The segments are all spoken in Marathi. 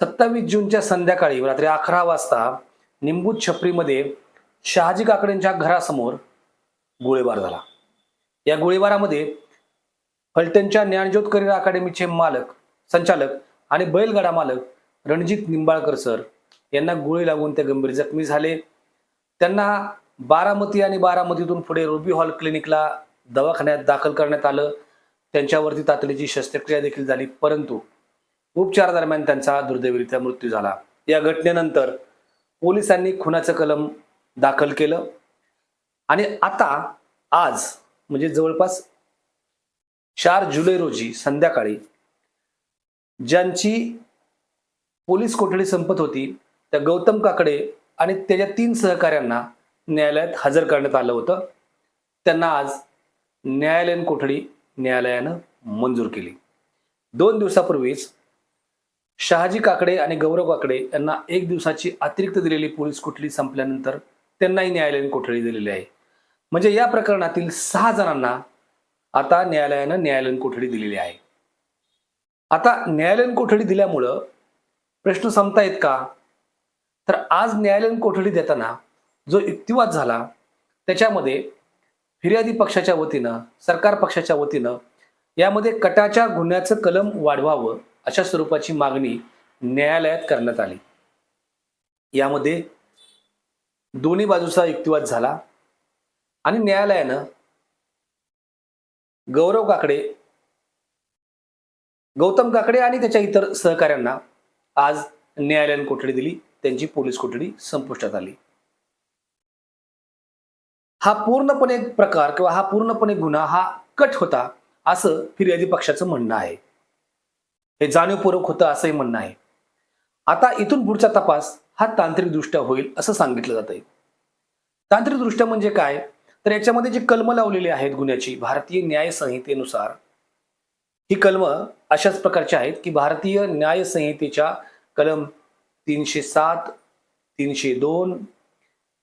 सत्तावीस जूनच्या संध्याकाळी रात्री अकरा वाजता निंबूत छपरीमध्ये शहाजी काकडेंच्या घरासमोर गोळीबार झाला. या गोळीबारामध्ये फलटणच्या ज्ञानज्योत करिअर अकादमीचे मालक संचालक आणि बैलगाडा मालक रणजित निंबाळकर सर यांना गोळी लागून ते गंभीर जखमी झाले. त्यांना बारामती आणि बारामतीतून पुढे रुबी हॉल क्लिनिकला दवाखान्यात दाखल करण्यात आलं. त्यांच्यावरती तातडीची शस्त्रक्रिया देखील झाली परंतु उपचारादरम्यान त्यांचा दुर्दैवरित्या मृत्यू झाला. या घटनेनंतर पोलिसांनी खुनाचं कलम दाखल केलं. आणि आता आज म्हणजे जवळपास चार जुलै रोजी संध्याकाळी ज्यांची पोलीस कोठडी संपत होती त्या गौतम काकडे आणि त्याच्या तीन सहकाऱ्यांना न्यायालयात हजर करण्यात आलं होतं. त्यांना आज न्यायालयीन कोठडी न्यायालयानं मंजूर केली. दोन दिवसापूर्वीच शहाजी काकडे आणि गौरव काकडे यांना एक दिवसाची अतिरिक्त दिलेली पोलीस कोठडी संपल्यानंतर त्यांनाही न्यायालयीन कोठडी दिलेली आहे. म्हणजे या प्रकरणातील सहा जणांना आता न्यायालयानं न्यायालयीन कोठडी दिलेली आहे. आता न्यायालयीन कोठडी दिल्यामुळं प्रश्न संपतायत का? तर आज न्यायालयीन कोठडी देताना जो युक्तिवाद झाला त्याच्यामध्ये फिर्यादी पक्षाच्या वतीनं सरकार पक्षाच्या वतीनं यामध्ये कटाच्या गुन्ह्याचं कलम वाढवावं अशा स्वरूपाची मागणी न्यायालयात करण्यात आली. यामध्ये दोन्ही बाजूचा युक्तिवाद झाला आणि न्यायालयानं गौरव काकडे गौतम काकडे आणि त्याच्या इतर सहकाऱ्यांना आज न्यायालयीन कोठडी दिली. त्यांची पोलीस कोठडी संपुष्टात आली. हा पूर्णपणे प्रकार किंवा हा पूर्णपणे गुन्हा हा कट होता असं फिर्यादी पक्षाचं म्हणणं आहे. हे जाणीवपूर्वक होतं असंही म्हणणं आहे. आता इथून पुढचा तपास हा तांत्रिकदृष्ट्या होईल असं सांगितलं जात आहे. तांत्रिकदृष्ट्या म्हणजे काय? तर याच्यामध्ये जी कलमं लावलेली आहेत गुन्ह्याची भारतीय न्याय संहितेनुसार ही कलम अशाच प्रकारची आहेत की भारतीय न्याय संहितेच्या कलम तीनशे सात तीनशे दोन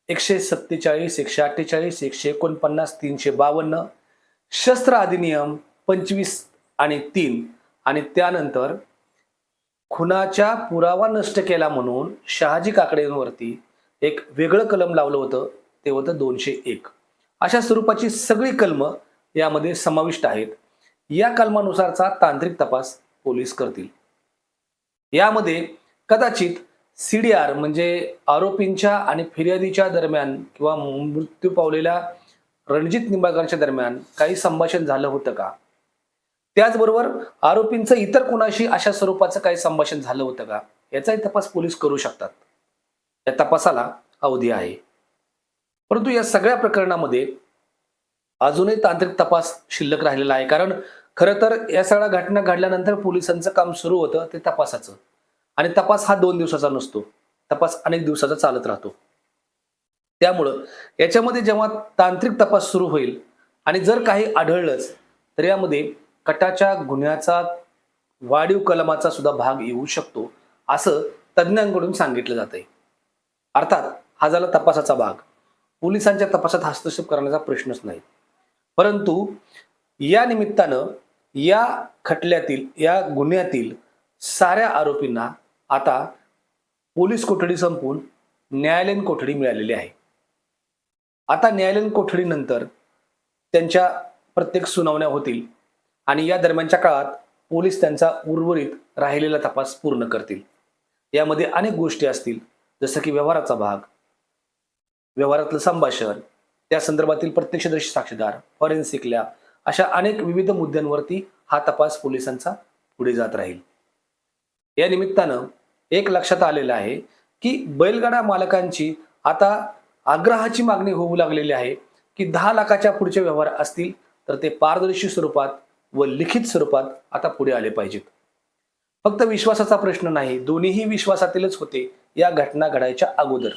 एकशे सत्तेचाळीस एकशे अठ्ठेचाळीस एकशे एकोणपन्नास तीनशे बावन्न शस्त्र अधिनियम पंचवीस आणि तीन आणि त्यानंतर खुनाच्या पुरावा नष्ट केला म्हणून शहाजी काकडेंवरती एक वेगळं कलम लावलं होतं. ते होतं दोनशे एक. अशा स्वरूपाची सगळी कलमं यामध्ये समाविष्ट आहेत. या कलमानुसारचा तांत्रिक तपास पोलीस करतील. यामध्ये कदाचित सी डी आर म्हणजे आरोपींच्या आणि फिर्यादीच्या दरम्यान किंवा मृत्यू पावलेल्या रणजित निंबाळकरच्या दरम्यान काही संभाषण झालं होतं का? त्याचबरोबर आरोपींचं इतर कोणाशी अशा स्वरूपाचं काही संभाषण झालं होतं का? याचाही तपास पोलीस करू शकतात. या तपासाला अवधी आहे. परंतु या सगळ्या प्रकरणामध्ये अजूनही तांत्रिक तपास शिल्लक राहिलेला आहे. कारण खरं तर या सगळ्या घटना घडल्यानंतर पोलिसांचं काम सुरू होतं ते तपासाचं. आणि तपास हा दोन दिवसाचा नसतो. तपास अनेक दिवसाचा चालत राहतो. त्यामुळं याच्यामध्ये जेव्हा तांत्रिक तपास सुरू होईल आणि जर काही आढळलंच तर यामध्ये कटाच्या गुन्ह्याचा वाढीव कलमाचा सुद्धा भाग येऊ शकतो असं तज्ज्ञांकडून सांगितलं जात आहे अर्थात हा झाला तपासाचा भाग. पोलिसांच्या तपासात हस्तक्षेप करण्याचा प्रश्नच नाही. परंतु या निमित्तानं या खटल्यातील या गुन्ह्यातील साऱ्या आरोपींना आता पोलीस कोठडी संपून न्यायालयीन कोठडी मिळालेली आहे. आता न्यायालयीन कोठडीनंतर त्यांच्या प्रत्येक सुनावण्या होतील. आणि या दरम्यानच्या काळात पोलीस त्यांचा उर्वरित राहिलेला तपास पूर्ण करतील. यामध्ये अनेक गोष्टी असतील जसं की व्यवहाराचा भाग व्यवहारातलं संभाषण त्या संदर्भातील प्रत्यक्षदर्शी साक्षीदार फॉरेन्सिक लॅब अशा अनेक विविध मुद्द्यांवरती हा तपास पोलिसांचा पुढे जात राहील. या निमित्तानं एक लक्षात आलेलं आहे की बैलगाडा मालकांची आता आग्रहाची मागणी होऊ लागलेली आहे की दहा लाखाच्या पुढचे व्यवहार असतील तर ते पारदर्शी स्वरूपात व लिखित स्वरूपात आता पुढे आले पाहिजेत. फक्त विश्वासाचा प्रश्न नाही दोन्हीही विश्वासातीलच होते या घटना घडायच्या अगोदर.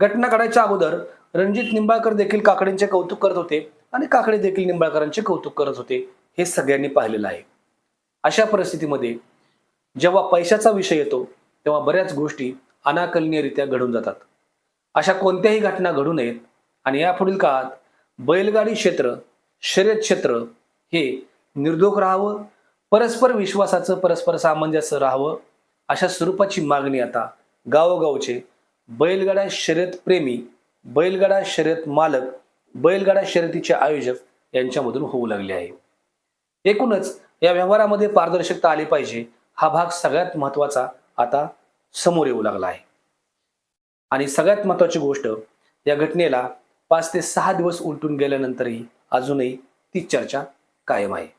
घटना घडायच्या अगोदर रणजित निंबाळकर देखील काकडेंचे कौतुक करत होते आणि काकडे देखील निंबाळकरांचे कौतुक करत होते हे सगळ्यांनी पाहिलेलं आहे. अशा परिस्थितीमध्ये जेव्हा पैशाचा विषय येतो तेव्हा बऱ्याच गोष्टी अनाकलनीयरित्या घडून जातात. अशा कोणत्याही घटना घडू नयेत आणि यापुढील काळात बैलगाडी क्षेत्र शर्यत क्षेत्र हे निर्दोष राहावं परस्पर विश्वासाचं परस्पर सामंजस्य राहावं अशा स्वरूपाची मागणी आता गावोगावचे बैलगाडा शर्यत प्रेमी बैलगाडा शर्यत मालक बैलगाडा शर्यतीचे आयोजक यांच्यामधून होऊ लागले आहे. एकूणच या व्यवहारामध्ये पारदर्शकता आली पाहिजे हा भाग सगळ्यात महत्त्वाचा आता समोर येऊ लागला आहे. आणि सगळ्यात महत्वाची गोष्ट या घटनेला पाच ते सहा दिवस उलटून गेल्यानंतरही अजूनही ती चर्चा कायम आहे.